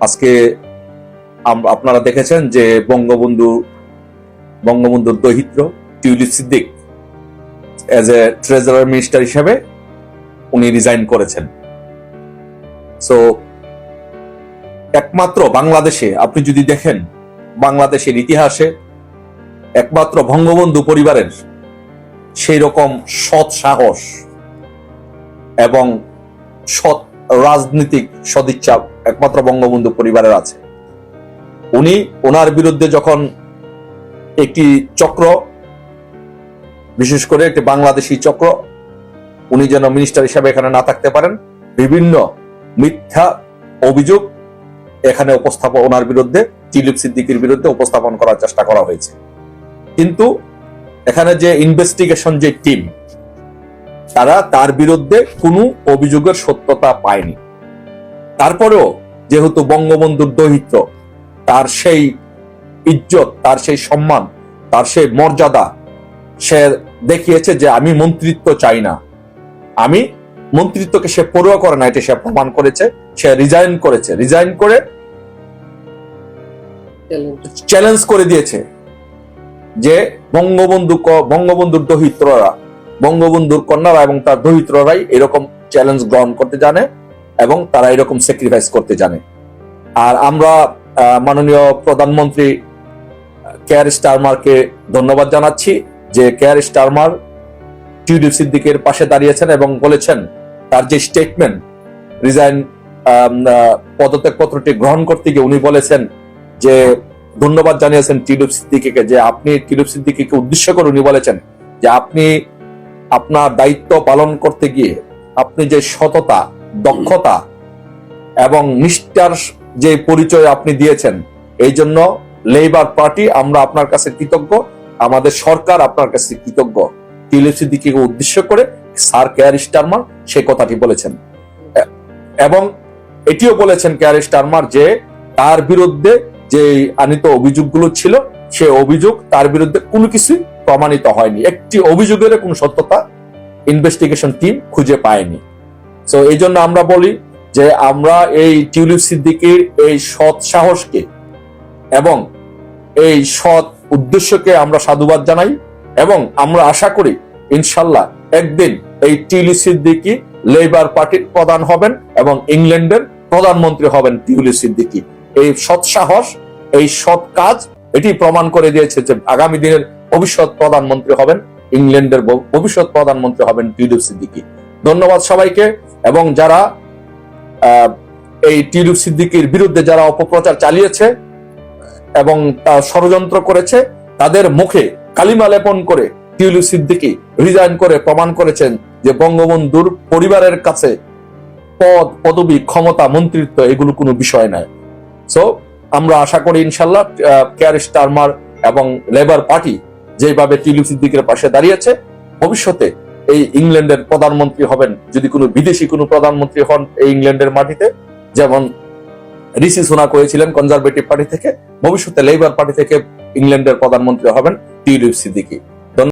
আজকে আপনারা দেখেছেন যে বঙ্গবন্ধু, বঙ্গবন্ধুর দহিত্র Tulip Siddiq as a treasurer minister হিসেবে উনি রিজাইন করেছেন। সো একমাত্র বাংলাদেশে, আপনি যদি দেখেন বাংলাদেশের ইতিহাসে, একমাত্র বঙ্গবন্ধু পরিবারের সেই রকম সৎ সাহস এবং সৎ রাজনীতিক সদিচ্ছা একমাত্র বঙ্গবন্ধু পরিবারের আছে। উনি ওনার বিরুদ্ধে যখন একটি চক্র, বিশেষ করে একটি বাংলাদেশি চক্র, উনি যেন মিনিস্টার হিসাবে এখানে না থাকতে পারেন, বিভিন্ন মিথ্যা অভিযোগ এখানে উপস্থাপন ওনার বিরুদ্ধে, টিলিপ সিদ্দিকির বিরুদ্ধে উপস্থাপন করার চেষ্টা করা হয়েছে। কিন্তু এখানে যে ইনভেস্টিগেশন যে টিম তারা তার বিরুদ্ধে কোনো অভিযোগের সত্যতা পায়নি। তারপরেও যেহেতু বঙ্গবন্ধুর দহিত্র তার সেই ইজ্জত, তার সেই সম্মান, তার সেই মর্যাদা, সে দেখিয়েছে যে আমি মন্ত্রিত্ব চাই না। আমি মন্ত্রিত্বকে সে পড়ুয়া করে না, এটা সে প্রমাণ করেছে, সে রিজাইন করেছে। রিজাইন করে চ্যালেঞ্জ করে দিয়েছে যে বঙ্গবন্ধু বঙ্গবন্ধুর দহিত্ররা বঙ্গবন্ধুর কন্যারা এবং তার দরিদ্ররাই এরকম চ্যালেঞ্জ গ্রহণ করতে জানে এবং তারা এরকম স্যাক্রিফাইস করতে জানে। আর আমরা মাননীয় প্রধানমন্ত্রী কেয়ার স্টারমারকে ধন্যবাদ জানাচ্ছি যে কেয়ার স্টারমার টিউলিপ সিদ্দিকের পাশে দাঁড়িয়েছেন এবং বলেছেন তার যে স্টেটমেন্ট রিজাইন পদত্যাগ পত্রটি গ্রহণ করতে গিয়ে উনি বলেছেন যে ধন্যবাদ জানিয়েছেন টিলুপ সিদ্দিকিকে যে আপনি টিলুপ সিদ্দিকিকে উদ্দেশ্য করে উনি বলেছেন যে আপনি আপনার দায়িত্ব পালন করতে গিয়ে আপনি যে সততা, দক্ষতা এবং নিষ্ঠার যে পরিচয় আপনি দিয়েছেন, এই জন্য লেবার পার্টি আমরা আপনার কাছে কৃতজ্ঞ, আমাদের সরকার আপনার কাছে কৃতজ্ঞ। সিদ্দিকিকে উদ্দেশ্য করে স্যার কেয়ার স্টারমার সে কথাটি বলেছেন। এবং এটিও বলেছেন কেয়ার স্টারমার যে তার বিরুদ্ধে যে আনিত অভিযোগগুলো ছিল, সে অভিযোগ তার বিরুদ্ধে কোনো কিছুই প্রমাণিত হয়নি। একটি অভিযোগের কোনো সত্যতা ইনভেস্টিগেশন টিম খুঁজে পায়নি। তো এই জন্য আমরা বলি যে আমরা এই টিউলিপ সিদ্দিকির এই সৎ সাহসকে এবং এই সৎ উদ্দেশ্যকে আমরা সাধুবাদ জানাই এবং আমরা আশা করি ইনশাল্লাহ একদিন এই টিউলিপ সিদ্দিকি লেবার পার্টির প্রধান হবেন এবং ইংল্যান্ডের প্রধানমন্ত্রী হবেন টিউলিপ সিদ্দিকি। এই সৎ সাহস, এই সৎ কাজ, এটি প্রমাণ করে দিয়েছে যে আগামী দিনের ভবিষ্যৎ প্রধানমন্ত্রী হবেন ইংল্যান্ডের ভবিষ্যৎ প্রধানমন্ত্রী হবেন টিউলিপ সিদ্দিকি। ধন্যবাদ সবাইকে, এবং যারা এই টিউলিপ সিদ্দিকির বিরুদ্ধে যারা অপপ্রচার চালিয়েছে, এবং তা ষড়যন্ত্র করেছে, তাদের মুখে কালিমা লেপন করে টিউলিপ সিদ্দিকি রিজাইন করে প্রমাণ করেছেন যে বঙ্গবন্ধুর পরিবারের কাছে পদ, পদবি, ক্ষমতা, মন্ত্রিত্ব এগুলো কোনো বিষয় নয়। সো আমরা আশা করি ইনশাল্লাহ কেয়ার স্টারমার এবং লেবার পার্টি যেভাবে তিলু সিদ্দিকের পাশে দাঁড়িয়েছে, ভবিষ্যতে এই ইংল্যান্ডের প্রধানমন্ত্রী হবেন যদি কোনো বিদেশি কোনো প্রধানমন্ত্রী হন এই ইংল্যান্ডের মাটিতে, যেমন ঋষি সোনা করেছিলেন কনজারভেটিভ পার্টি থেকে, ভবিষ্যতে লেবার পার্টি থেকে ইংল্যান্ডের প্রধানমন্ত্রী হবেন টিউলিপ সিদ্দিকি।